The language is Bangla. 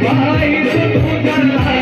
ভাই তো